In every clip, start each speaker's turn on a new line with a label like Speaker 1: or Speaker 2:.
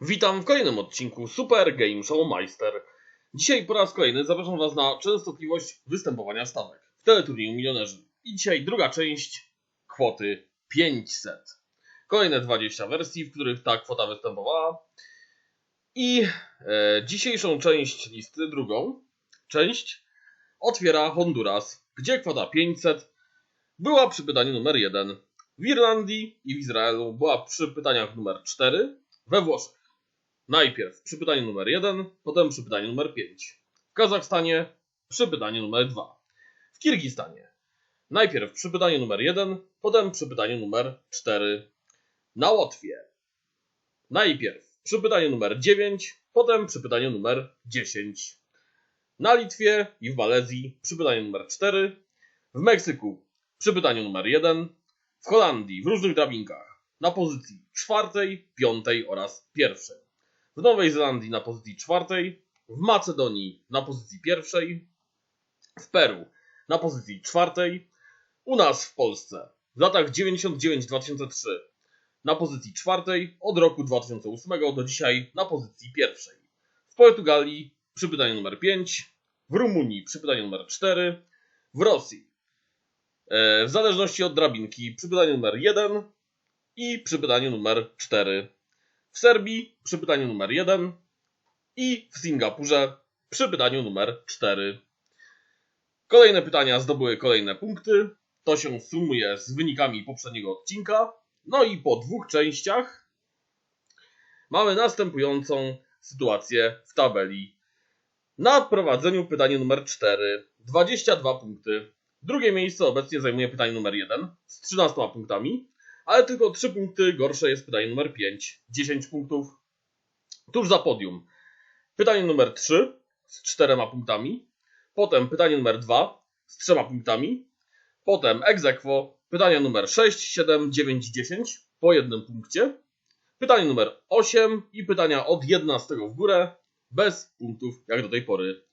Speaker 1: Witam w kolejnym odcinku Super Game Show Meister. Dzisiaj po raz kolejny zapraszam Was na częstotliwość występowania stawek w teleturnieju Milionerzy. I dzisiaj druga część kwoty 500. Kolejne 20 wersji, w których ta kwota występowała. I e, dzisiejszą część listy, drugą część, otwiera Honduras, gdzie kwota 500 była przy pytaniu numer 1. W Irlandii i w Izraelu była przy pytaniach numer 4. We Włoszech najpierw przy pytaniu numer 1, potem przy pytaniu numer 5. W Kazachstanie przy pytaniu numer 2. W Kirgistanie najpierw przy pytaniu numer 1, potem przy pytaniu numer 4. Na Łotwie najpierw przy pytaniu numer 9, potem przy pytaniu numer 10. Na Litwie i w Malezji przy pytaniu numer 4. W Meksyku przy pytaniu numer 1. W Holandii w różnych drabinkach na pozycji czwartej, piątej oraz pierwszej. W Nowej Zelandii na pozycji czwartej, w Macedonii na pozycji pierwszej, w Peru na pozycji czwartej, u nas w Polsce w latach 99-2003 na pozycji czwartej, od roku 2008 do dzisiaj na pozycji pierwszej. W Portugalii przy pytaniu numer 5, w Rumunii przy pytaniu numer 4, w Rosji e, w zależności od drabinki przy pytaniu numer 1 i przy pytaniu numer 4. W Serbii przy pytaniu numer 1 i w Singapurze przy pytaniu numer 4. Kolejne pytania zdobyły kolejne punkty. To się sumuje z wynikami poprzedniego odcinka. No i po dwóch częściach mamy następującą sytuację w tabeli. Na prowadzeniu pytanie numer 4 22 punkty. Drugie miejsce obecnie zajmuje pytanie numer 1 z 13 punktami, ale tylko 3 punkty gorsze jest pytanie numer 5, 10 punktów. Tuż za podium. Pytanie numer 3 z 4 punktami, potem pytanie numer 2 z 3 punktami, potem aequo, pytania numer 6, 7, 9, 10 po jednym punkcie, pytanie numer 8 i pytania od 11 w górę bez punktów jak do tej pory.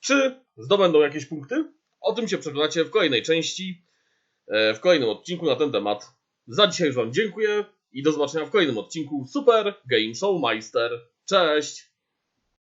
Speaker 1: Czy zdobędą jakieś punkty? O tym się przekonacie w kolejnej części, e, w kolejnym odcinku na ten temat. Za dzisiaj Wam dziękuję i do zobaczenia w kolejnym odcinku Super Game Show Meister. Cześć!